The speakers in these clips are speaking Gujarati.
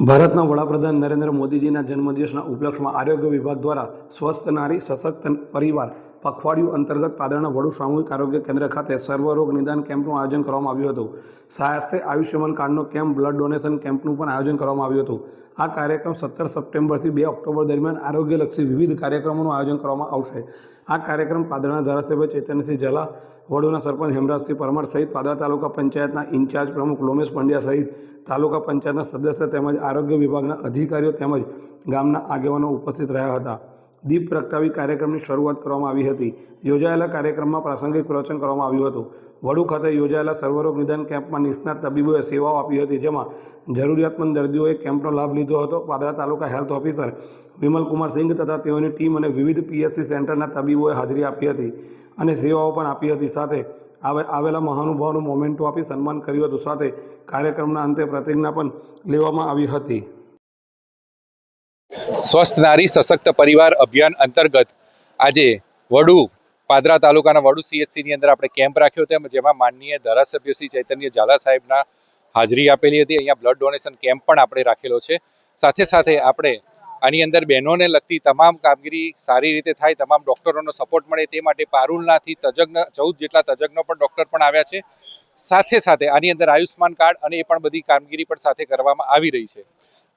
ભારતના વડાપ્રધાન નરેન્દ્ર મોદીજીના જન્મદિવસના ઉપલક્ષમાં આરોગ્ય વિભાગ દ્વારા સ્વસ્થ નારી સશક્ત પરિવાર પખવાડિયું અંતર્ગત પાદરના વડુ સામૂહિક આરોગ્ય કેન્દ્ર ખાતે સર્વરોગ નિદાન કેમ્પનું આયોજન કરવામાં આવ્યું હતું. સાથે આયુષ્યમાન કાર્ડનો કેમ્પ, બ્લડ ડોનેશન કેમ્પનું પણ આયોજન કરવામાં આવ્યું હતું. આ કાર્યક્રમ સત્તર સપ્ટેમ્બરથી બે ઓક્ટોબર દરમિયાન આરોગ્યલક્ષી વિવિધ કાર્યક્રમોનું આયોજન કરવામાં આવશે. આ કાર્યક્રમ પાદરના ધારાસભ્ય ચૈતન્યસિંહ ઝાલા વડોના સરપંચ હેમરાજસિંહ પરમાર સહિત પાદરા તાલુકા પંચાયતના ઇન્ચાર્જ પ્રમુખ લોમેશ પંડ્યા સહિત તાલુકા પંચાયતના સદસ્ય તેમજ આરોગ્ય વિભાગના અધિકારીઓ તેમજ ગામના આગેવાનો ઉપસ્થિત રહ્યા હતા. દીપ પ્રગટાવી કાર્યક્રમની શરૂઆત કરવામાં આવી હતી. યોજાયેલા કાર્યક્રમમાં પ્રાસંગિક પ્રવચન કરવામાં આવ્યું હતું. વડુ ખાતે યોજાયેલા સર્વરોગ નિદાન કેમ્પમાં નિષ્ણાત તબીબોએ સેવાઓ આપી હતી, જેમાં જરૂરિયાતમંદ દર્દીઓએ કેમ્પનો લાભ લીધો હતો. પાદરા તાલુકા હેલ્થ ઓફિસર વિમલકુમાર સિંઘ તથા તેઓની ટીમ અને વિવિધ પીએસસી સેન્ટરના તબીબોએ હાજરી આપી હતી અને સેવાઓ પણ આપી હતી. સાથે આવે, આવેલા મહાનુભાવોનું મોમેન્ટો આપી સન્માન કર્યું હતું. સાથે કાર્યક્રમના અંતે પ્રતિજ્ઞા પણ લેવામાં આવી હતી. સ્વસ્થ નારી સશક્ત પરિવાર અભિયાન અંતર્ગત આજે વડુ પાદરા તાલુકાના વડુ સીએચસીની અંદર આપણે કેમ્પ રાખ્યો હતો જેમાં માનનીય ધારાસભ્ય શ્રી ચૈતન્ય ઝાલા સાહેબના હાજરી આપેલી હતી. અહીંયા બ્લડ ડોનેશન કેમ્પ પણ આપણે રાખેલો છે. સાથે સાથે આપણે આની અંદર બહેનોને લગતી તમામ કામગીરી સારી રીતે થાય, તમામ ડૉક્ટરોનો સપોર્ટ મળે તે માટે પારુલનાથી તજજ્ઞ, ચૌદ જેટલા તજજ્ઞો પણ ડૉક્ટર પણ આવ્યા છે. સાથે સાથે આની અંદર આયુષ્માન કાર્ડ અને એ પણ બધી કામગીરી પણ સાથે કરવામાં આવી રહી છે.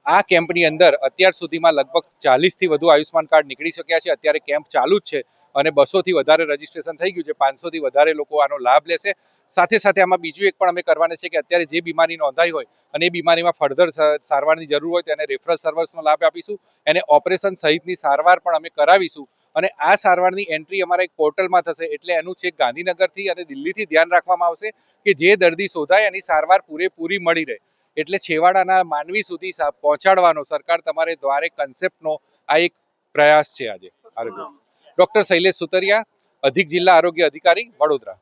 આ કેમ્પની અંદર અત્યાર સુધીમાં લગભગ ચાલીસથી વધુ આયુષ્માન કાર્ડ નીકળી શક્યા છે. અત્યારે કેમ્પ ચાલુ જ છે અને બસોથી વધારે રજીસ્ટ્રેશન થઈ ગયું છે. પાંચસોથી વધારે લોકો આનો લાભ લેશે. સાથે સાથે આમાં બીજું એક પણ અમે કરવાના છે કે અત્યારે જે બીમારી નોંધાઈ હોય અને એ બીમારીમાં ફર્ધર સારવારની જરૂર હોય તેને રેફરલ સર્વર્સનો લાભ આપીશું. એને ઓપરેશન સહિતની સારવાર પણ અમે કરાવીશું. અને આ સારવારની એન્ટ્રી અમારા એક પોર્ટલમાં થશે એટલે એનું છે ગાંધીનગરથી અને દિલ્હીથી ધ્યાન રાખવામાં આવશે કે જે દર્દી શોધાય એની સારવાર પૂરેપૂરી મળી રહે. એટલે છેવાડાના માનવી સુધી પહોંચાડવાનો સરકાર તમારે દ્વારે કન્સેપ્ટનો આ એક પ્રયાસ છે આજે. આરોગ્ય. ડૉક્ટર શૈલેષ સુતરિયા અધિક જિલ્લા આરોગ્ય અધિકારી વડોદરા.